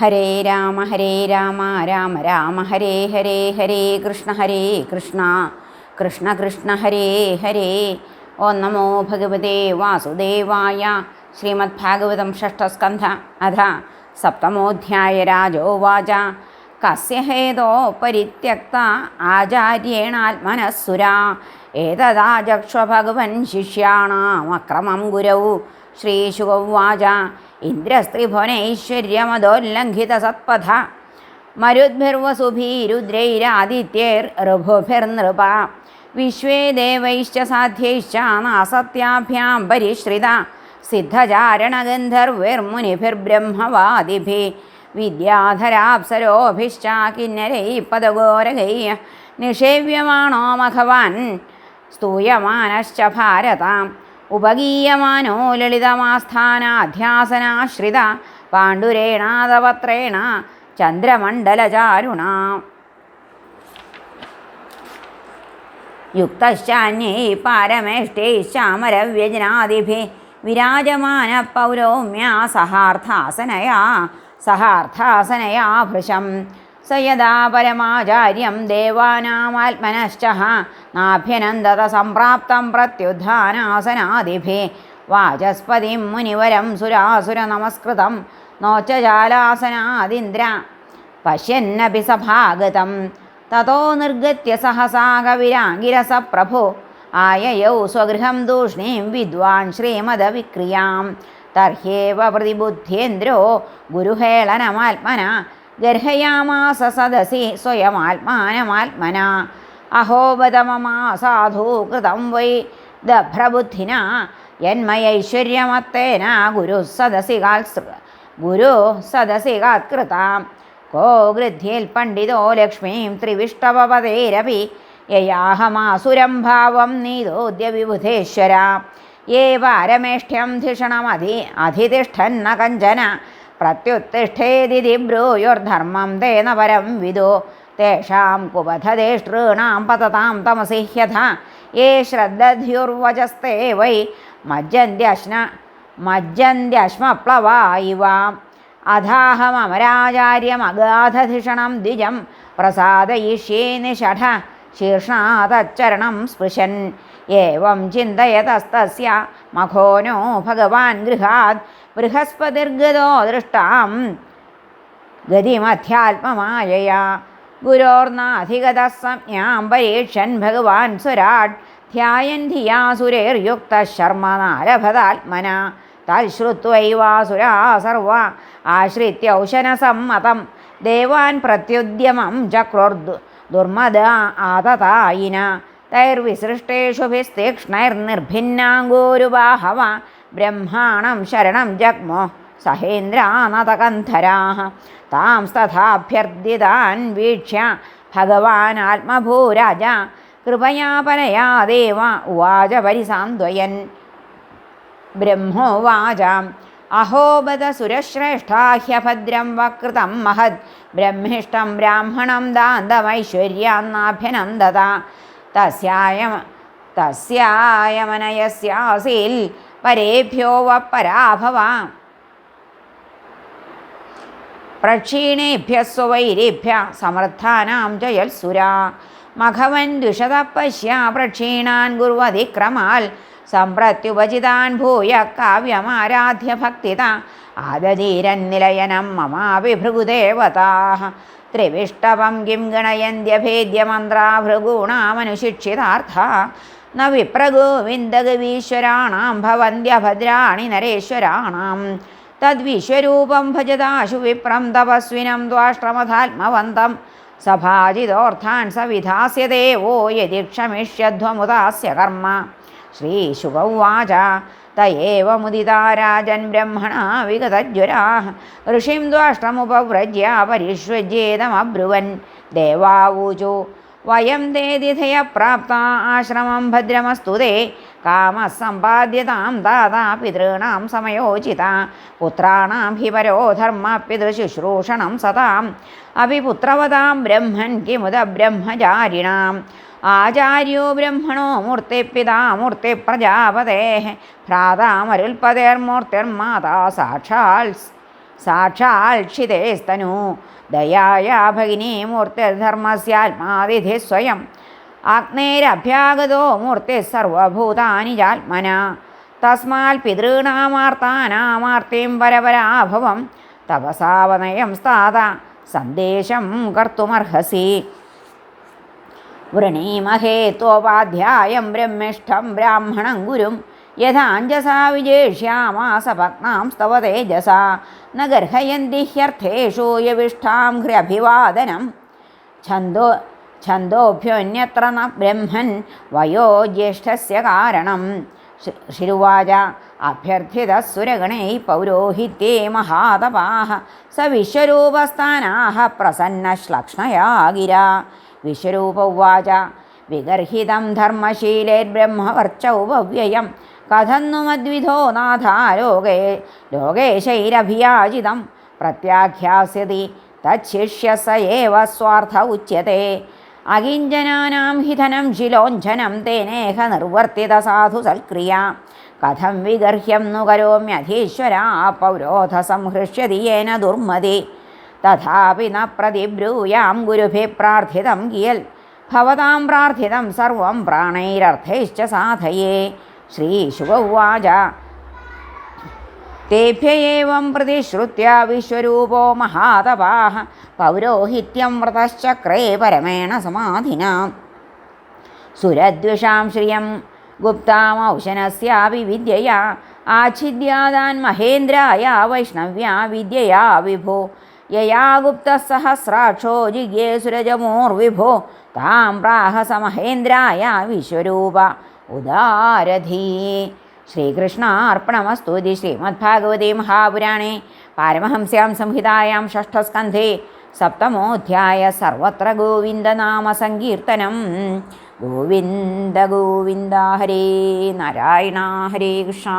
ഹരേ രാമ ഹരേ രാമ രാമ രാമ ഹരേ ഹരേ ഹരേ കൃഷ്ണ ഹരേ കൃഷ്ണ. കൃഷ്ണ കൃഷ്ണ ഹരേ ഹരേ. ഓം നമോ ഭഗവതേ വാസുദേവായ ശ്രീമദ് ഭാഗവതം ഷഷ്ടസ്കന്ധ അധ സപ്തമോധ്യായ രാജോവാച. കസ്യഹേതോ പരിത്യക്ത ആചാര്യേണാത്മനസുരാ ഏതദാചക്ഷ ഭഗവൻ ശിഷ്യാണാമക്രമം ഗുരൗ ശ്രീശുഗൗവാച ഇന്ദ്രസ്ത്രിഭുവനൈശ്വര്യമതോല്ലംഘിത സത്പഥ മരുദ്ഭിർവസുഭീരുദ്രൈരാദിത്യൈർഋഭുഭിർനൃപ വിശ്വേ ദേവൈശ്ച സാധ്യൈശ്ച നാസത്യാഭ്യാം പരിശ്രിത. സിദ്ധചാരണഗന്ധർവൈർമുനിഭിർബ്രഹ്മവാദിഭിः വിദ്യാധരാപ്സരോഭിശ്ച കിന്നരൈ പദഗോരകൈ. നിഷേവ്യമാണോ മഘവാൻ? സ്തൂയമാനശ്ച ഭാരതാം. ഉപഗീയമാനോ ലളിതമാസ്ഥാനാധ്യാസനാശ്രിത പാണ്ഡുരേണാതപത്രേണ ചന്ദ്രമണ്ഡലചാരുണ. യുക്തശ്ചാന്യൈ പാരമേഷ്ടൈശ്ചാമരവ്യജനാദിഭി വിരാജമാന പൗരോമ്യ സഹാർത്ഥാസനയാ സഹാർത്ഥാസനയാ ഭൃശം. സ യഥാ പരമാചാര്യം ദേവാനാമാത്മനശ്ച നാഭ്യനന്ദത സംപ്രാപ്തം പ്രത്യുദ്ധാനാസനാദിഭിः വാചസ്പതിം മുനിവരം സുരാസുര നമസ്കൃതം നോച്ചജാലാസനാദിന്ദ്ര. പശ്യന്നപി സഭാഗതം. തതോ നിർഗത്യ സഹസാ കവിരാഗിരസ പ്രഭു ആയയൗ സ്വഗൃഹം തൂഷ്ണീം വിദ്വാൻ ശ്രീമദവിക്രിയാം. തർഹ്യേവ പ്രതിബുദ്ധ്യേന്ദ്രോ ഗുരുഹേളനമാത്മന. ഗർഹയാമാസ സദസി സ്വയമാത്മാനമാത്മന. അഹോബത മമാ സാധു കൃതം വൈ ദഭ്രബുദ്ധിന. യന്മയൈശ്വര്യമത്തേന ഗുരു സദസി ഗുരു സദസി കാത്കൃതാം കോ ഗൃധ്യേൽ പണ്ഡിതോ ലക്ഷ്മീം ത്രിവിഷ്ടവപതേരപി യയാഹമാസുരം ഭാവം നീതോദ്യ വിബുധേശ്വര. ഏ പാരമേഷ്ഠ്യം ധിഷണമധി അധിതിഷ്ഠന്ന കഞ്ചന പ്രത്യുത്തിഷ്ഠേതി ബ്രൂയുർധർമ്മം തേന പരം വിദോ. തേഷാം കുപഥദേഷ്ടॄണാം പതതാം തമസി ഹ്യഥ യേ ശ്രദ്ധധ്യുർവചസ്തേ വൈ മജ്ജന്ത്യശ്ന മജ്ജന്ത്യശ്മപ്ലവാ ഇവ അഥാഹമരാചാര്യമഗാധധിഷണം ദ്വിജം പ്രസാദയിഷ്യേ നിഷഠ ശീർഷാതച്ചരണം സ്പൃശൻ. ഏവം ചിന്തയതസ്തസ്യ മഖോനോ ഭഗവാൻ ഗൃഹാത് ബൃഹസ്പതിർഗതോ ദൃഷ്ടാം. ഗതിമധ്യാത്മമായയാ ഗുരോർനാധിഗത സംജ്ഞാം പരീക്ഷൻ ഭഗവാൻ സ്വരാട് ധ്യായൻ ധിയാസുരേർയുക്ത ശർമ്മ നാരഭതാത്മന തൽശ്രുത്വൈവാസുരാ സർവ ആശ്രിത്യൗശനസമ്മതം ദേവാൻ പ്രത്യുദ്യമം ചക്രോർദു ദുർമദ ആതതായിന. തൈർവിസൃഷ്ടേഷുഭിസ്തീക്ഷ്ണൈർനിർഭിന്നാംഗോരുബാഹവ ബ്രഹ്മാണം ശരണം ജഗ്മോ സഹേന്ദ്രാനതകന്ധരാ താംസ്തഥാഭ്യർത്ഥിതാൻ വീക്ഷ്യ ഭഗവാൻ ആത്മഭൂരാജ കൃപയാപനയാദേവ ഉവാച പരിസാന്ത്വയൻ. ബ്രഹ്മോവാച അഹോബത സുരശ്രേഷ്ഠാഹ്യഭദ്രം വക്ൃതം മഹത് ബ്രഹ്മിഷ്ടം ബ്രാഹ്മണം ദാന്തമൈശ്വര്യാന്നാഭ്യനന്ദത തസ്യായ തസ്യായമനയസ്യാസിൽ പരേഭ്യോ വപരാഭവ. പ്രക്ഷീണേഭ്യ സ്വൈരേഭ്യ സമർത്ഥാനാം ജയൽസുരാ. മഘവൻ ദ്വിഷത പശ്യ പ്രക്ഷീണാൻ കുർവതിക്രമാൽ സമ്പ്രത്യുപചിതാൻ ഭൂയ കാവ്യമാരാധ്യ ഭക്തിത. ആദധീരൻ നിലയനം മമാപി ഭൃഗുദേവതാ ത്രിവിഷ്ടവം കിം ഗണയന്ത്യഭേദ്യമന്ത്രാഭൃഗൂണാമനുശിക്ഷിതാർത്ഥ ന വിപ്രഗോവിന്ദഗവീശ്വരാണാം ഭവന്ത്യഭദ്രാണി നരേശ്വരാണാം. തദ്വിശ്വരൂപം ഭജതാശു വിപ്രം തപസ്വിനം ദ്വാഷ്ട്രമധാത്മവന്തം സഭാജിതോർത്ഥാൻ സവിധാസ്യ ദേവോ യതി ക്ഷമിഷ്യധ്വമുദാസ്യ കർമ്മ ശ്രീശുകൗവാച തയേവ മുദിതാ രാജൻ ബ്രഹ്മണാ വിഗതജ്വരാ ഋഷിം ദ്വാഷ്ടമുപവ്രജ്യ പരിഷ്വജ്യേതമബ്രുവൻ ദേവാവൂചു വയം തേ ദിധയ പ്രാപ്ത ആശ്രമം ഭദ്രമസ്തു കാമസമ്പാദ്യതാം ദാതാ പിതॄണാം സമയോചിത. പുത്രാണാം ഹി പരോ ധർമ്മ പിതൃശുശ്രൂഷണം സതാം. അഭിപുത്രവതാം ബ്രഹ്മൻ കിമുദ ബ്രഹ്മചാരിണാം. ആചാര്യോ ബ്രഹ്മണോ മൂർത്തിപിതാ മൂർത്തി പ്രജാപതേ. ഭ്രാതാമരുൽപതേർമൂർത്തിർമാതാ സാക്ഷാൽ സാക്ഷാൽ ക്ഷിതേസ്തനു. ദയായ ഭഗിനി മൂർത്തിർധർമ്മസ്യാത്മാതിഥി സ്വയം. ആഗ്നേരഭ്യാഗതോ മൂർത്തി സർവഭൂതാനി ജാത്മന. തസ്മാൽ പിതൃണാമാർത്താനാമാർത്തിം പരപരാഭവം തപസാവനയം സ്ഥാത സന്ദേശം കർത്തുമർഹസി. വൃണീമഹേ ത്വോപാധ്യായം ബ്രഹ്മിഷ്ഠം ബ്രാഹ്മണം ഗുരും. യഥാഞ്ജസാ വിജേഷ്യാമാസ ഭഗ്നാം സ്തവ തേജസാ. ന ഗർഹയന്തി ഹ്യർത്ഥേഷു യവിഷ്ഠാം ഹ്യഭിവാദനം ഛന്ദോ ഛന്ദോഭ്യോന്യത്ര ന ബ്രഹ്മൻ വയോ ജ്യേഷ്ഠസ്യ കാരണം. ശിരുവാച അഭ്യർത്ഥിതസുരഗണൈ പൗരോഹിത്യേ മഹാതപാഹ സ വിശ്വരൂപസ്ഥാനാः പ്രസന്നശ്ലക്ഷ്ണയാ ഗിര വിശ്വരൂപ ഉവാച വിഗർഹിതം ധർമ്മശീലേർബ്രഹ്മവർച്ചൗപവ്യയം കഥന്നു മദ്വിധോ നാഥ ലോകേ ലോകേശൈരഭിയാചിതം പ്രത്യാഖ്യാസ്യതി തച്ഛിഷ്യ സ ഏവ സ്വാർത്ഥ ഉച്യത്തെ അകിഞ്ചനാനാം ഹിതനം ശിലോഞ്ചനം തേനേഹ നിർവർത്തിത സാധു സൽക്രിയ. കഥം വിഗർഹ്യം നു കരോമ്യധീശ്വരാ പൗരോധ സംഹൃഷ്യതി യേന ദുർമതി. തഥാപി ന പ്രതിബ്രൂയാം ഗുരുഭി പ്രാർത്ഥിതം കിയൽ. ഭവതാം പ്രാർത്ഥിതം സർവം പ്രാണൈരർത്ഥൈശ്ച സാധയേ. ശ്രീശുക ഉവാച. തേഭ്യ ഏവം പ്രതിശ്രുത്യ വിശ്വരൂപോ മഹാതപാഹ പൗരോഹിത്യം വ്രതശ്ചക്രേ പരമേണ സമാധിന സുരദ്വിഷാം ശ്രിയം ഗുപ്താമൗശനസ്യാപി വിദ്യയാ ആച്ഛിദ്യാദാൻ മഹേന്ദ്രായ വൈഷ്ണവ്യാ വിദ്യയാ വിഭോ യയാ ഗുപ്തസഹസ്രാക്ഷോ ജിഗ്യേ സുരജമോർവിഭോ താം പ്രാഹ സ മഹേന്ദ്രായ വിശ്വരൂപ ഉദാരധീ ശ്രീകൃഷ്ണാർപ്പണമസ്തു ഇതി ശ്രീമദ്ഭാഗവതേ മഹാപുരാണേ. പാരമഹംസ്യാം സംഹിതായാം ഷഷ്ഠസ്കന്ധേ. സപ്തമോധ്യായ സർവത്ര ഗോവിന്ദനാമസങ്കീർത്തനം ഗോവിന്ദ ഗോവിന്ദ ഹരേ നാരായണ ഹരേ കൃഷ്ണ.